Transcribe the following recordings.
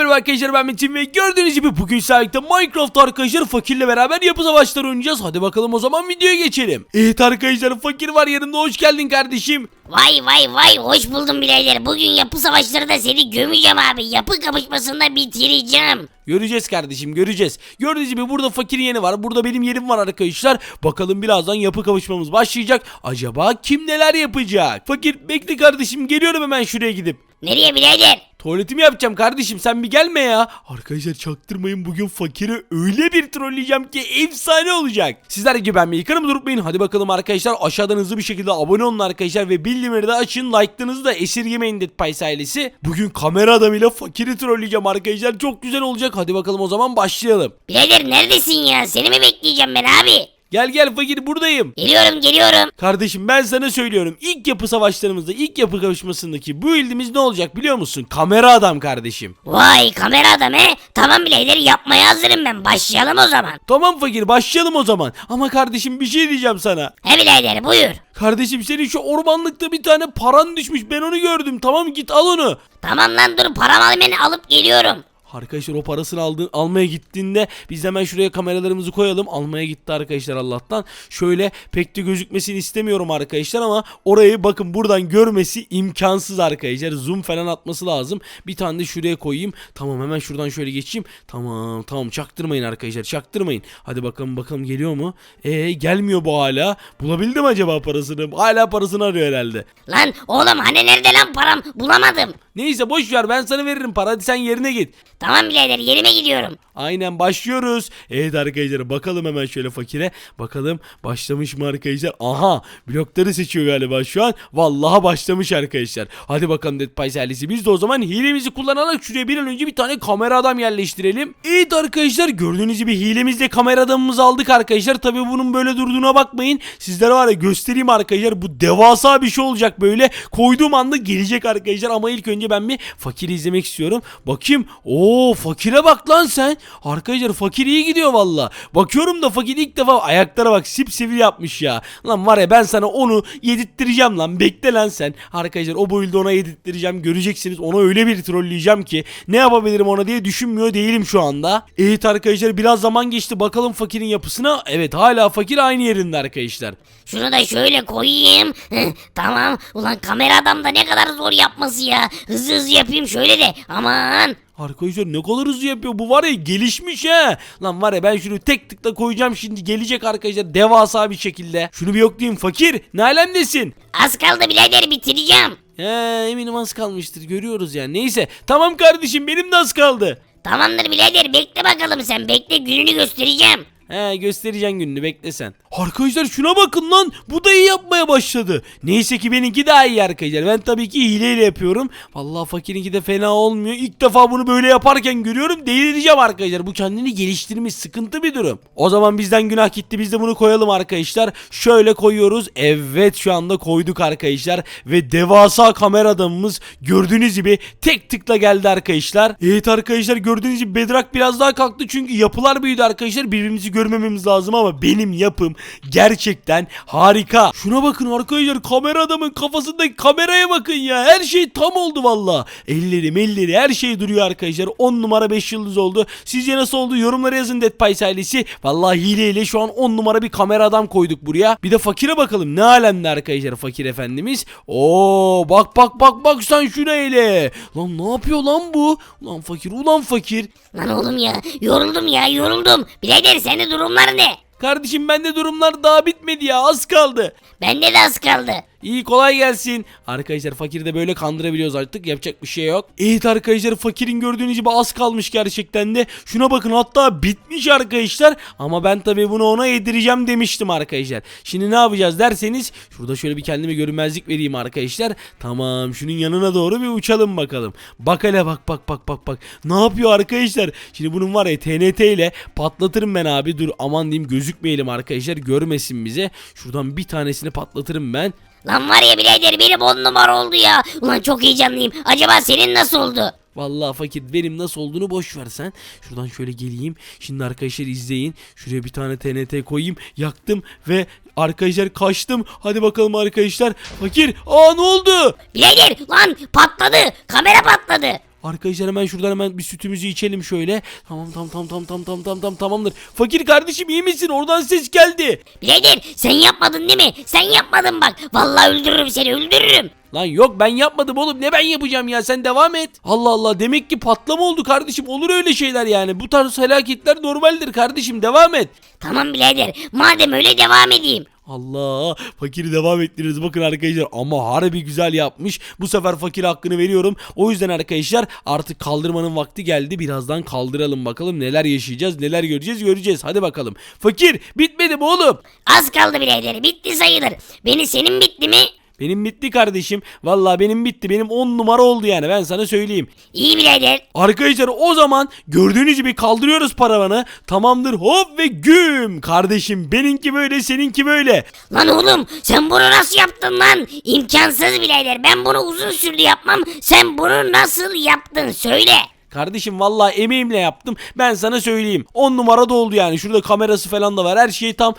merhaba arkadaşlar ben Metin ve gördüğünüz gibi bugün sahipte Minecraft arkadaşlar fakirle beraber yapı savaşları oynayacağız. Hadi bakalım o zaman videoya geçelim. Evet arkadaşlar fakir var yanımda hoş geldin kardeşim. Vay vay vay hoş buldum birader. Bugün yapı savaşlarında seni gömeceğim abi. Yapı kapışmasında bitireceğim. Göreceğiz kardeşim göreceğiz. Gördüğünüz gibi burada fakirin yeri var. Burada benim yerim var arkadaşlar. Bakalım birazdan yapı kavuşmamız başlayacak. Acaba kim neler yapacak? Fakir bekle kardeşim geliyorum hemen şuraya gidip. Nereye birader? Tuvaletimi yapacağım kardeşim sen bir gelme ya. Arkadaşlar çaktırmayın bugün fakiri öyle bir trolleyeceğim ki efsane olacak. Sizler gibi beğenmeyi kanımı unutmayın. Hadi bakalım arkadaşlar aşağıdan hızlı bir şekilde abone olun arkadaşlar ve bildirimleri de açın. Like'larınızı da esirgemeyin Dead ailesi. Bugün kamera adamıyla fakiri trolleyeceğim arkadaşlar. Çok güzel olacak. Hadi bakalım o zaman başlayalım. Birader neredesin ya? Seni mi bekleyeceğim ben abi? Gel gel fakir buradayım. Geliyorum geliyorum. Kardeşim ben sana söylüyorum. İlk yapı savaşlarımızda, ilk yapı kavuşmasındaki bu ildimiz ne olacak biliyor musun? Kamera adam kardeşim. Vay kamera adam he. Tamam birader yapmaya hazırım ben. Başlayalım o zaman. Tamam fakir başlayalım o zaman. Ama kardeşim bir şey diyeceğim sana. He birader buyur. Kardeşim senin şu ormanlıkta bir tane paran düşmüş ben onu gördüm tamam git al onu. Tamam lan dur paramı hemen alıp geliyorum. Arkadaşlar o parasını aldı, almaya gittiğinde biz hemen şuraya kameralarımızı koyalım. Almaya gitti arkadaşlar Allah'tan. Şöyle pek de gözükmesini istemiyorum arkadaşlar ama orayı bakın buradan görmesi imkansız arkadaşlar. Zoom falan atması lazım. Bir tane de şuraya koyayım. Tamam hemen şuradan şöyle geçeyim. Tamam tamam çaktırmayın arkadaşlar çaktırmayın. Hadi bakalım bakalım geliyor mu? Ee gelmiyor bu hala. Bulabildim acaba parasını? Hala parasını arıyor herhalde. Lan oğlum hani nerede lan param? Bulamadım. Neyse boş ver ben sana veririm para hadi sen yerine git. Tamam birader yerime gidiyorum. Aynen başlıyoruz. Evet arkadaşlar bakalım hemen şöyle fakire. Bakalım başlamış mı arkadaşlar? Aha blokları seçiyor galiba şu an. Vallahi başlamış arkadaşlar. Hadi bakalım Dead Pies ailesi. Biz de o zaman hilemizi kullanarak şuraya bir an önce bir tane kamera adam yerleştirelim. Evet arkadaşlar gördüğünüz gibi hilemizle kamera adamımızı aldık arkadaşlar. Tabii bunun böyle durduğuna bakmayın. Sizlere var ya göstereyim arkadaşlar. Bu devasa bir şey olacak böyle. Koyduğum anda gelecek arkadaşlar. Ama ilk önce ben bir fakiri izlemek istiyorum. Bakayım. Oo fakire bak lan sen. Arkadaşlar fakir iyi gidiyor valla. Bakıyorum da fakir ilk defa ayaklara bak sipsivri yapmış ya. Lan var ya ben sana onu yedirttireceğim lan. Bekle lan sen. Arkadaşlar o boyulda ona yedirttireceğim. Göreceksiniz ona öyle bir trolleyeceğim ki. Ne yapabilirim ona diye düşünmüyor değilim şu anda. Evet arkadaşlar biraz zaman geçti. Bakalım fakirin yapısına. Evet hala fakir aynı yerinde arkadaşlar. Şunu da şöyle koyayım. Tamam. Ulan kamera adam da ne kadar zor yapması ya. Hızlı hızlı yapayım şöyle de. Aman. Arkadaşlar ne kadar hızlı yapıyor. Bu var ya gelişmiş he. Lan var ya ben şunu tek tıkla koyacağım şimdi gelecek arkadaşlar devasa bir şekilde. Şunu bir yoklayayım fakir. Ne alemdesin? Az kaldı birader bitireceğim. He eminim az kalmıştır görüyoruz ya. Neyse tamam kardeşim benim de az kaldı. Tamamdır birader bekle bakalım sen. Bekle gününü göstereceğim. He göstereceğim gününü bekle sen. Arkadaşlar şuna bakın lan. Bu da iyi yapmaya başladı. Neyse ki benimki daha iyi arkadaşlar. Ben tabii ki hileyle yapıyorum. Vallahi fakirinki de fena olmuyor. İlk defa bunu böyle yaparken görüyorum. Delireceğim arkadaşlar. Bu kendini geliştirmiş sıkıntı bir durum. O zaman bizden günah gitti. Biz de bunu koyalım arkadaşlar. Şöyle koyuyoruz. Evet şu anda koyduk arkadaşlar. Ve devasa kamera adamımız gördüğünüz gibi tek tıkla geldi arkadaşlar. Evet arkadaşlar gördüğünüz gibi bedrak biraz daha kalktı. Çünkü yapılar büyüdü arkadaşlar. Birbirimizi görmememiz lazım ama benim yapım gerçekten harika. Şuna bakın arkadaşlar kamera adamın kafasındaki kameraya bakın ya. Her şey tam oldu valla. Elleri melleri her şey duruyor arkadaşlar. 10 numara 5 yıldız oldu. Sizce nasıl oldu? Yorumlara yazın Dead Pies ailesi. Valla hileyle şu an 10 numara bir kamera adam koyduk buraya. Bir de fakire bakalım. Ne alemde arkadaşlar fakir efendimiz. Oo bak bak bak bak sen şuna hele. Lan ne yapıyor lan bu? Ulan fakir ulan fakir. Lan oğlum ya yoruldum ya yoruldum. Birader senin durumlar ne? Kardeşim bende durumlar daha bitmedi ya az kaldı. Bende de az kaldı. İyi kolay gelsin. Arkadaşlar fakiri de böyle kandırabiliyoruz artık. Yapacak bir şey yok. Evet arkadaşlar fakirin gördüğünüz gibi az kalmış gerçekten de. Şuna bakın hatta bitmiş arkadaşlar. Ama ben tabii bunu ona yedireceğim demiştim arkadaşlar. Şimdi ne yapacağız derseniz. Şurada şöyle bir kendime görünmezlik vereyim arkadaşlar. Tamam şunun yanına doğru bir uçalım bakalım. Bak hele bak bak bak bak bak. Ne yapıyor arkadaşlar? Şimdi bunun var ya TNT ile patlatırım ben abi. Dur aman diyeyim gözükmeyelim arkadaşlar. Görmesin bize. Şuradan bir tanesini patlatırım ben. Lan var ya birader benim on numara oldu ya. Ulan çok heyecanlıyım. Acaba senin nasıl oldu? Vallahi fakir benim nasıl olduğunu boş ver sen. Şuradan şöyle geleyim. Şimdi arkadaşlar izleyin. Şuraya bir tane TNT koyayım. Yaktım ve arkadaşlar kaçtım. Hadi bakalım arkadaşlar. Fakir aa ne oldu? Birader lan patladı. Kamera patladı. Arkadaşlar hemen şuradan hemen bir sütümüzü içelim şöyle. Tamam tamam tamam tamam tamam tamam tamam tamam tamamdır. Fakir kardeşim iyi misin? Oradan ses geldi. Birader sen yapmadın değil mi? Sen yapmadın bak. Vallahi öldürürüm seni öldürürüm. Lan yok ben yapmadım oğlum ne ben yapacağım ya sen devam et. Allah Allah demek ki patlama oldu kardeşim olur öyle şeyler yani. Bu tarz felaketler normaldir kardeşim devam et. Tamam birader madem öyle devam edeyim. Allah fakiri devam ettiririz bakın arkadaşlar ama harbi güzel yapmış. Bu sefer fakir hakkını veriyorum. O yüzden arkadaşlar artık kaldırmanın vakti geldi. Birazdan kaldıralım bakalım neler yaşayacağız neler göreceğiz göreceğiz. Hadi bakalım. Fakir bitmedi mi oğlum? Az kaldı birader bitti sayılır. Beni senin bitti mi? Benim bitti kardeşim. Vallahi benim bitti. Benim 10 numara oldu yani ben sana söyleyeyim. İyi birader. Arkadaşlar o zaman gördüğünüz gibi kaldırıyoruz paravanı. Tamamdır hop ve güm. Kardeşim benimki böyle seninki böyle. Lan oğlum sen bunu nasıl yaptın lan? İmkansız birader ben bunu uzun sürdü yapmam. Sen bunu nasıl yaptın söyle. Kardeşim vallahi emeğimle yaptım. Ben sana söyleyeyim. 10 numara da oldu yani. Şurada kamerası falan da var. Her şey tam.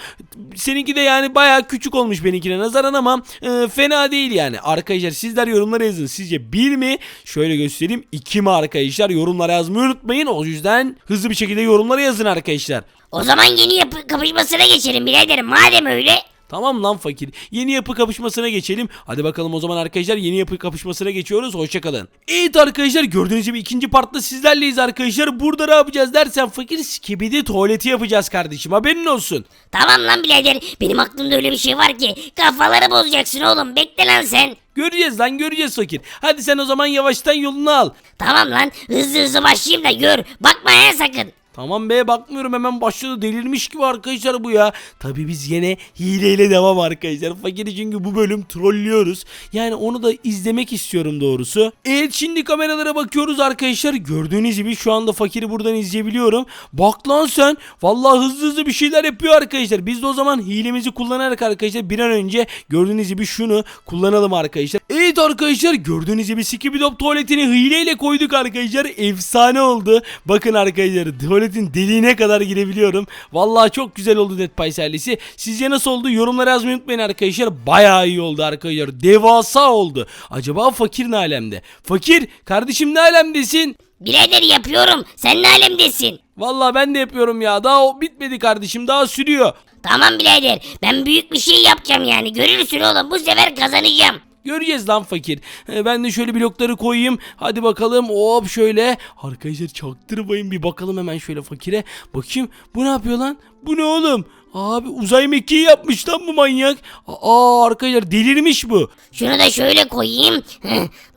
Seninki de yani baya küçük olmuş benimkine nazaran ama e, fena değil yani. Arkadaşlar sizler yorumlara yazın. Sizce 1 mi? Şöyle göstereyim. 2 mi arkadaşlar? Yorumlara yazmayı unutmayın. O yüzden hızlı bir şekilde yorumlara yazın arkadaşlar. O zaman yeni yapı kapışmasına geçelim birader madem öyle. Tamam lan fakir. Yeni yapı kapışmasına geçelim. Hadi bakalım o zaman arkadaşlar yeni yapı kapışmasına geçiyoruz. Hoşçakalın. Evet arkadaşlar gördüğünüz gibi ikinci partta sizlerleyiz arkadaşlar. Burada ne yapacağız dersen fakir skibidi tuvaleti yapacağız kardeşim. Haberin olsun. Tamam lan birader benim aklımda öyle bir şey var ki kafaları bozacaksın oğlum bekle lan sen. Göreceğiz lan göreceğiz fakir. Hadi sen o zaman yavaştan yolunu al. Tamam lan hızlı hızlı başlayayım da gör bakma he sakın. Tamam be bakmıyorum hemen başladı delirmiş gibi arkadaşlar bu ya. Tabi biz yine hileyle devam arkadaşlar. Fakiri çünkü bu bölüm trollüyoruz. Yani onu da izlemek istiyorum doğrusu. Evet şimdi kameralara bakıyoruz arkadaşlar. Gördüğünüz gibi şu anda fakiri buradan izleyebiliyorum. Bak lan sen. Vallahi hızlı hızlı bir şeyler yapıyor arkadaşlar. Biz de o zaman hilemizi kullanarak arkadaşlar bir an önce gördüğünüz gibi şunu kullanalım arkadaşlar. Evet arkadaşlar gördüğünüz gibi Skibidop tuvaletini hileyle koyduk arkadaşlar. Efsane oldu. Bakın arkadaşlar tuvaletin deliğine kadar girebiliyorum. Vallahi çok güzel oldu Pies ailesi. Sizce nasıl oldu? Yorumlara yazmayı unutmayın arkadaşlar. Bayağı iyi oldu arkadaşlar. Devasa oldu. Acaba fakir ne alemde? Fakir kardeşim ne alemdesin? Birader yapıyorum sen ne alemdesin? Vallahi ben de yapıyorum ya. Daha o bitmedi kardeşim. Daha sürüyor. Tamam birader ben büyük bir şey yapacağım yani görürsün oğlum bu sefer kazanacağım. Göreceğiz lan fakir. Ee, Ben de şöyle blokları koyayım. Hadi bakalım. Hop şöyle. Arkadaşlar çaktırmayın bir bakalım hemen şöyle fakire. Bakayım bu ne yapıyor lan? Bu ne oğlum? Abi uzay mekiği yapmış lan bu manyak. Aa arkadaşlar delirmiş bu. Şunu da şöyle koyayım.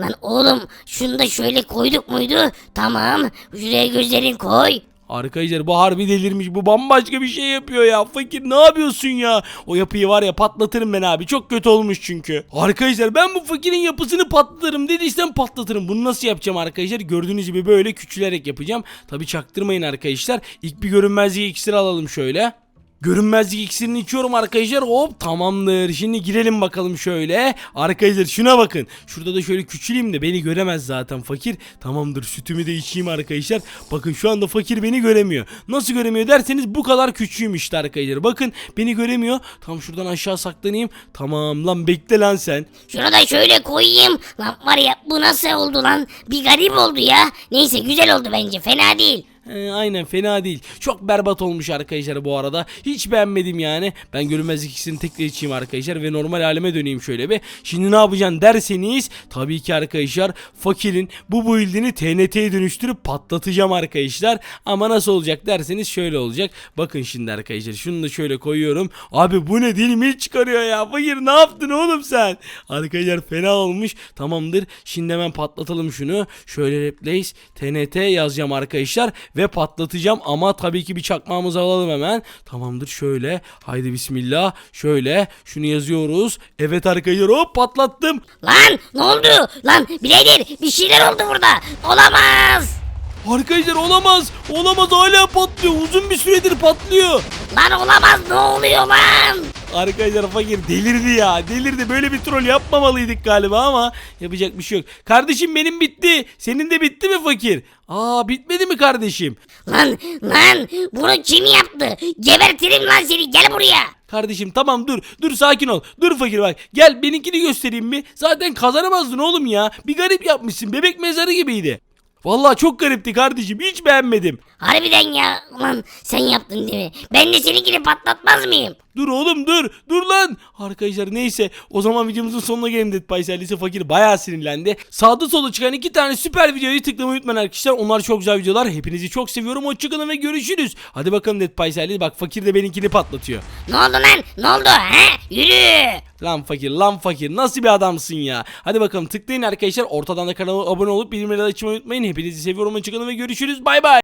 Lan oğlum şunu da şöyle koyduk muydu? Tamam şuraya gözlerin koy. Arkadaşlar bu harbi delirmiş. Bu bambaşka bir şey yapıyor ya. Fakir ne yapıyorsun ya? O yapıyı var ya patlatırım ben abi. Çok kötü olmuş çünkü. Arkadaşlar ben bu fakirin yapısını patlatırım dediysem patlatırım. Bunu nasıl yapacağım arkadaşlar? Gördüğünüz gibi böyle küçülerek yapacağım. Tabi çaktırmayın arkadaşlar. İlk bir görünmezlik iksiri alalım şöyle. Görünmezlik iksirini içiyorum arkadaşlar. Hop tamamdır. Şimdi girelim bakalım şöyle. Arkadaşlar şuna bakın. Şurada da şöyle küçüleyim de beni göremez zaten fakir. Tamamdır sütümü de içeyim arkadaşlar. Bakın şu anda fakir beni göremiyor. Nasıl göremiyor derseniz bu kadar küçüğüm işte arkadaşlar. Bakın beni göremiyor. Tam şuradan aşağı saklanayım. Tamam lan bekle lan sen. Şunu da şöyle koyayım. Lan var ya bu nasıl oldu lan? Bir garip oldu ya. Neyse güzel oldu bence fena değil. Ee, aynen fena değil. Çok berbat olmuş arkadaşlar bu arada. Hiç beğenmedim yani. Ben görünmezlik ikisini tekrar içeyim arkadaşlar ve normal halime döneyim şöyle bir. Şimdi ne yapacaksın derseniz tabii ki arkadaşlar fakirin bu build'ini TNT'ye dönüştürüp patlatacağım arkadaşlar. Ama nasıl olacak derseniz şöyle olacak. Bakın şimdi arkadaşlar şunu da şöyle koyuyorum. Abi bu ne dilimi çıkarıyor ya. Fakir ne yaptın oğlum sen? Arkadaşlar fena olmuş. Tamamdır. Şimdi hemen patlatalım şunu. Şöyle replace TNT yazacağım arkadaşlar ve patlatacağım ama tabii ki bir çakmağımızı alalım hemen. Tamamdır şöyle. Haydi bismillah. Şöyle şunu yazıyoruz. Evet arkadaşlar hop patlattım. Lan ne oldu? Lan birader bir şeyler oldu burada. Olamaz. Arkadaşlar olamaz. Olamaz hala patlıyor. Uzun bir süredir patlıyor. Lan olamaz ne oluyor lan? Arkadaşlar fakir delirdi ya. Delirdi. Böyle bir troll yapmamalıydık galiba ama yapacak bir şey yok. Kardeşim benim bitti. Senin de bitti mi fakir? Aa bitmedi mi kardeşim? Lan lan bunu kim yaptı? Gebertirim lan seni gel buraya. Kardeşim tamam dur. Dur sakin ol. Dur fakir bak. Gel benimkini göstereyim mi? Zaten kazanamazdın oğlum ya. Bir garip yapmışsın. Bebek mezarı gibiydi. Vallahi çok garipti kardeşim hiç beğenmedim. Harbiden ya. Ulan sen yaptın değil mi? Ben de seninkini patlatmaz mıyım? Dur oğlum dur dur lan. Arkadaşlar neyse o zaman videomuzun sonuna gelelim Dead Pies ailesi fakir bayağı sinirlendi. Sağda solda çıkan iki tane süper videoyu tıklamayı unutmayın arkadaşlar. Onlar çok güzel videolar. Hepinizi çok seviyorum. Hoşçakalın ve görüşürüz. Hadi bakalım Dead Pies ailesi bak fakir de benimkini patlatıyor. Ne oldu lan? Ne oldu? He? Yürü. Lan fakir lan fakir nasıl bir adamsın ya. Hadi bakalım tıklayın arkadaşlar. Ortadan da kanala abone olup bildirimleri açmayı unutmayın. Hepinizi seviyorum. Hoşçakalın ve görüşürüz. Bay bay.